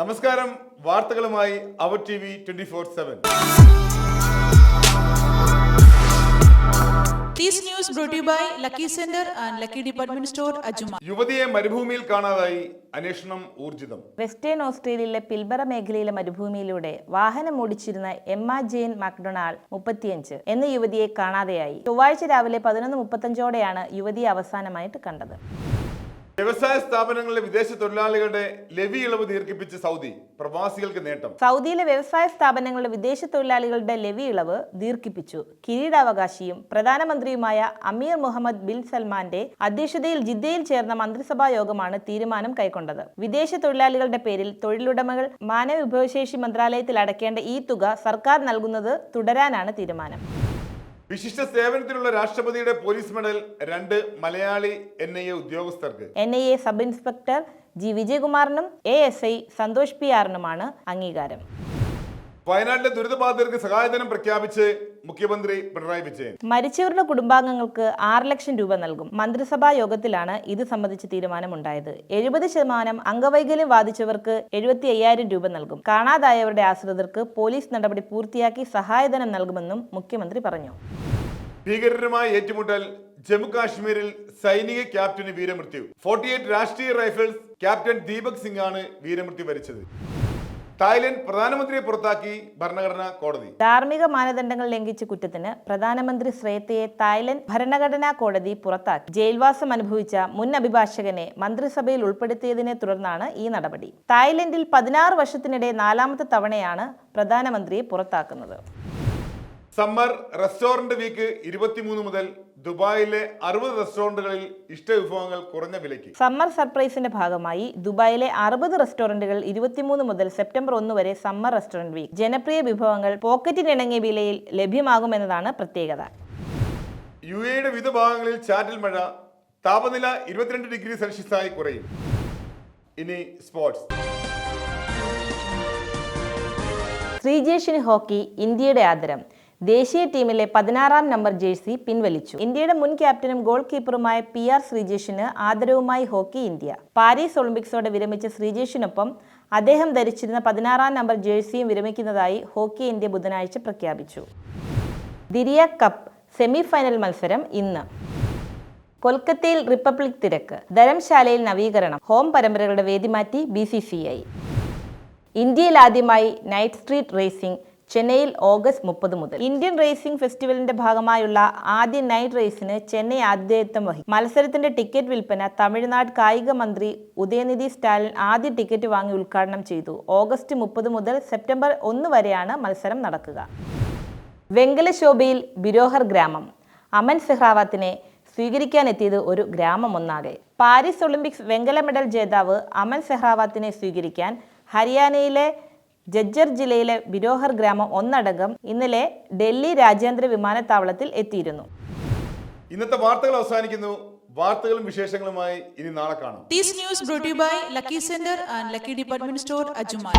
നമസ്കാരം. വാർത്തകളുമായി our T V twenty four seven. യുവതിയെ മരുഭൂമിയിൽ കാണാതായി അന്വേഷണം ഊർജിതം. വെസ്റ്റേൺ ഓസ്ട്രേലിയയിലെ പിൽബറ മേഖലയിലെ മരുഭൂമിയിലൂടെ വാഹനം ഓടിച്ചിരുന്ന എമ്മ ജെയിൻ മക്ഡൊണാൾ മുപ്പത്തിയഞ്ച് എന്ന യുവതിയെ കാണാതെയായി. ചൊവ്വാഴ്ച രാവിലെ പതിനൊന്ന് മുപ്പത്തഞ്ചോടെയാണ് യുവതിയെ അവസാനമായിട്ട് കണ്ടത്. വ്യവസായ സ്ഥാപനങ്ങളിലെ വിദേശ തൊഴിലാളികളുടെ ലെവി ഇളവ് ദീർഘിപ്പിച്ച് സൗദി പ്രവാസികൾക്ക് നേട്ടം. സൗദിയിലെ വ്യവസായ സ്ഥാപനങ്ങളുടെ വിദേശ തൊഴിലാളികളുടെ ലെവി ഇളവ് ദീർഘിപ്പിച്ചു. കിരീടാവകാശിയും പ്രധാനമന്ത്രിയുമായ അമീർ മുഹമ്മദ് ബിൻ സൽമാന്റെ അധ്യക്ഷതയിൽ ജിദ്ദയിൽ ചേർന്ന മന്ത്രിസഭാ യോഗമാണ് തീരുമാനം കൈക്കൊണ്ടത്. വിദേശ തൊഴിലാളികളുടെ പേരിൽ തൊഴിലുടമകൾ മാനവ വിഭവശേഷി മന്ത്രാലയത്തിൽ അടക്കേണ്ട ഈ തുക സർക്കാർ നൽകുന്നത് തുടരാനാണ് തീരുമാനം. വിശിഷ്ട സേവനത്തിനുള്ള രാഷ്ട്രപതിയുടെ പോലീസ് മെഡൽ രണ്ട് മലയാളി എൻ ഐ എ ഉദ്യോഗസ്ഥർക്ക്. N I A sub inspector G വിജയകുമാറിനും A S I Santhosh P ആറിനുമാണ് അംഗീകാരം. വയനാട്ടിലെ ദുരിതബാധിതർക്ക് സഹായധനം പ്രഖ്യാപിച്ച് മുഖ്യമന്ത്രി പിണറായി വിജയൻ. മരിച്ചവരുടെ കുടുംബാംഗങ്ങൾക്ക് ആറ് ലക്ഷം രൂപ നൽകും. മന്ത്രിസഭാ യോഗത്തിലാണ് ഇത് സംബന്ധിച്ച് തീരുമാനമുണ്ടായത്. എഴുപത് ശതമാനം അംഗവൈകല്യം ബാധിച്ചവർക്ക് എഴുപത്തി അയ്യായിരം രൂപ നൽകും. കാണാതായവരുടെ ആശ്രിതർക്ക് പോലീസ് നടപടി പൂർത്തിയാക്കി സഹായധനം നൽകുമെന്നും മുഖ്യമന്ത്രി പറഞ്ഞു. ഭീകരരുമായി ഏറ്റുമുട്ടൽ ജമ്മു കാശ്മീരിൽ സൈനിക ക്യാപ്റ്റന് വീരമൃത്യു. Forty eight Rashtriya rifles captain Deepak Singh ആണ് വീരമൃത്യു വരിച്ചത്. തായ്ലൻഡ് പ്രധാനമന്ത്രിയെ പുറത്താക്കി ഭരണഘടനാ കോടതി. ധാർമ്മിക മാനദണ്ഡങ്ങൾ ലംഘിച്ച കുറ്റത്തിന് പ്രധാനമന്ത്രി ശ്രേയത്തയെ തായ്ലൻഡ് ഭരണഘടനാ കോടതി പുറത്താക്കി. ജയിൽവാസം അനുഭവിച്ച മുൻ അഭിഭാഷകനെ മന്ത്രിസഭയിൽ ഉൾപ്പെടുത്തിയതിനെ തുടർന്നാണ് ഈ നടപടി. തായ്ലൻഡിൽ പതിനാറ് വർഷത്തിനിടെ നാലാമത്തെ തവണയാണ് പ്രധാനമന്ത്രിയെ പുറത്താക്കുന്നത്. സമ്മർ റെസ്റ്റോറന്റ് വീക്ക് ഇരുപത്തിമൂന്ന് മുതൽ ദുബായിലെ അറുപത് റെസ്റ്റോറന്റുകളിൽ ഇഷ്ട വിഭവങ്ങൾ കുറഞ്ഞ വിലയ്ക്ക്. സമ്മർ സർപ്രൈസിന്റെ ഭാഗമായി ദുബായിലെ അറുപത് റെസ്റ്റോറന്റുകൾ ഇരുപത്തിമൂന്ന് മുതൽ സെപ്റ്റംബർ ഒന്ന് വരെ സമ്മർ റെസ്റ്റോറന്റ് വീക്ക്. ജനപ്രിയ വിഭവങ്ങൾ പോക്കറ്റിനിണങ്ങിയ വിലയിൽ ലഭ്യമാകുമെന്നതാണ് പ്രത്യേകത. യു എയുടെ വിവിധ ഭാഗങ്ങളിൽ ചാറ്റൽ മഴ താപനില ഇരുപത്തിരണ്ട് ഡിഗ്രി സെൽഷ്യസായി കുറയും. ഇനി സ്പോർട്സ്. ശ്രീജേഷിന് ഹോക്കി ഇന്ത്യയുടെ ആദരം. ദേശീയ ടീമിലെ പതിനാറാം നമ്പർ ജേഴ്സി പിൻവലിച്ചു. ഇന്ത്യയുടെ മുൻ ക്യാപ്റ്റനും ഗോൾ കീപ്പറുമായ പി ആർ ശ്രീജേഷിന് ആദരവുമായി ഹോക്കി ഇന്ത്യ. പാരീസ് ഒളിമ്പിക്സോടെ വിരമിച്ച ശ്രീജേഷിനൊപ്പം അദ്ദേഹം ധരിച്ചിരുന്ന പതിനാറാം നമ്പർ ജേഴ്സിയും വിരമിക്കുന്നതായി ഹോക്കി ഇന്ത്യ ബുധനാഴ്ച പ്രഖ്യാപിച്ചു. ദിരിയ കപ്പ് സെമിഫൈനൽ മത്സരം ഇന്ന്. കൊൽക്കത്തയിൽ റിപ്പബ്ലിക് തിരക്ക്. ധരംശാലയിൽ നവീകരണം. ഹോം പരമ്പരകളുടെ വേദി മാറ്റി ബി സി സി ഐ. ഇന്ത്യയിൽ ആദ്യമായി നൈറ്റ് സ്ട്രീറ്റ് റേസിംഗ് ചെന്നൈയിൽ ഓഗസ്റ്റ് മുപ്പത് മുതൽ. ഇന്ത്യൻ റേസിംഗ് ഫെസ്റ്റിവലിന്റെ ഭാഗമായുള്ള ആദ്യ നൈറ്റ് റേസിന് ചെന്നൈ ആതിഥേയത്വം വഹിക്കും മത്സരത്തിന്റെ ടിക്കറ്റ് വിൽപ്പന തമിഴ്നാട് കായിക മന്ത്രി ഉദയനിധി സ്റ്റാലിൻ ആദ്യ ടിക്കറ്റ് വാങ്ങി ഉദ്ഘാടനം ചെയ്തു. ഓഗസ്റ്റ് മുപ്പത് മുതൽ സെപ്റ്റംബർ ഒന്ന് വരെയാണ് മത്സരം നടക്കുക. വെങ്കലശോഭയിൽ ബിരോഹർ ഗ്രാമം. അമൻ സെഹ്റാവത്തിനെ സ്വീകരിക്കാനെത്തിയത് ഒരു ഗ്രാമം ഒന്നാകെ പാരീസ് ഒളിമ്പിക്സ് വെങ്കല മെഡൽ ജേതാവ് അമൻ സെഹ്റാവത്തിനെ സ്വീകരിക്കാൻ ഹരിയാനയിലെ ജജ്ജർ ജില്ലയിലെ ബിരോഹർ ഗ്രാമം ഒന്നടങ്കം ഇന്നലെ ഡൽഹി രാജ്യാന്തര വിമാനത്താവളത്തിൽ എത്തിയിരുന്നു. ഇന്നത്തെ വാർത്തകൾ അവസാനിക്കുന്നു. വാർത്തകളും വിശേഷങ്ങളുമായി ഇനി നാളെ കാണാം. This news brought to you by Lucky Center and Lucky Department Store, Ajuma.